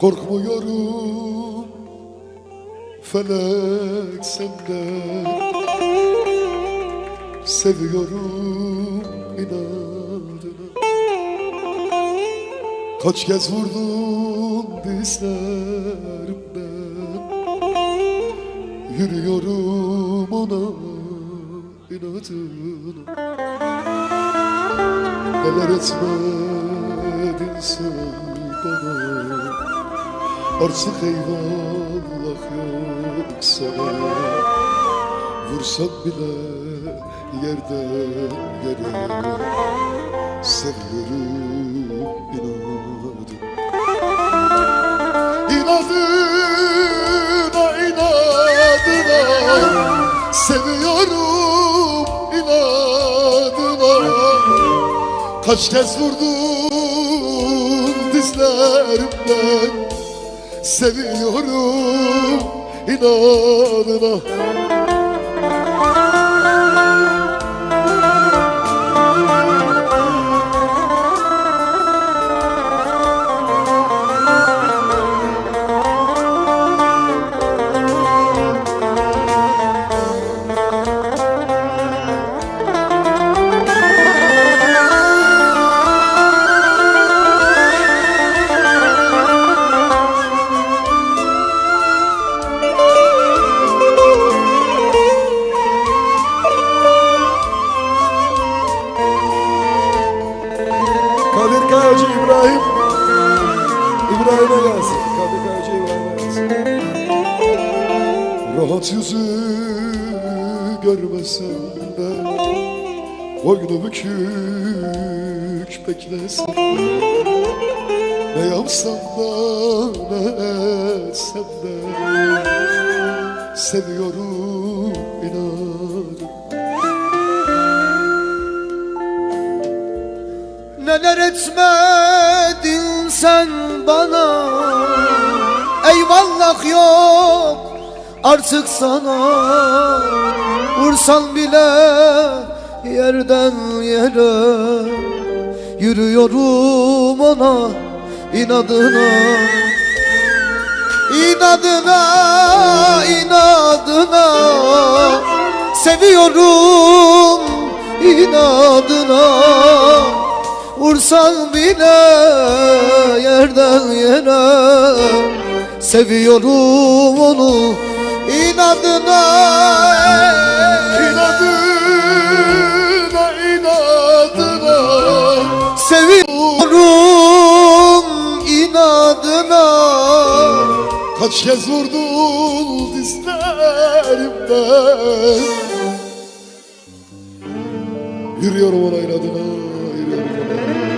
Korkmuyorum. Felek senden. Seviyorum inadına. Kaç kez vurdum dizlerimden. Yürüyorum ona inadına. Neler etmedin sen bana Artık eyvallah yok sana Vursan bile yerden yere Seviyorum inadı İnadına inadına Seviyorum inadına. Kaç kez vurdum dizlerimden Seviyorum inadına Kayacı İbrahim. İbrahim'e gelsin. Kadir Kayacı İbrahim'e gelsin. Rahat yüzü görmesem de Boynu bükük beklesem Ne yapsam da ne etsem de Seviyorum etmedin sen bana. Eyvallah yok artık sana. Vursan bile yerden yere Yürüyorum ona inadına. İnadına, inadına. Seviyorum inadına Vursan bile yerden yere Seviyorum onu inadına. İnadına inadına. Seviyorum inadına. Kaç kez vurdun dizlerimden Yürüyorum ona inadına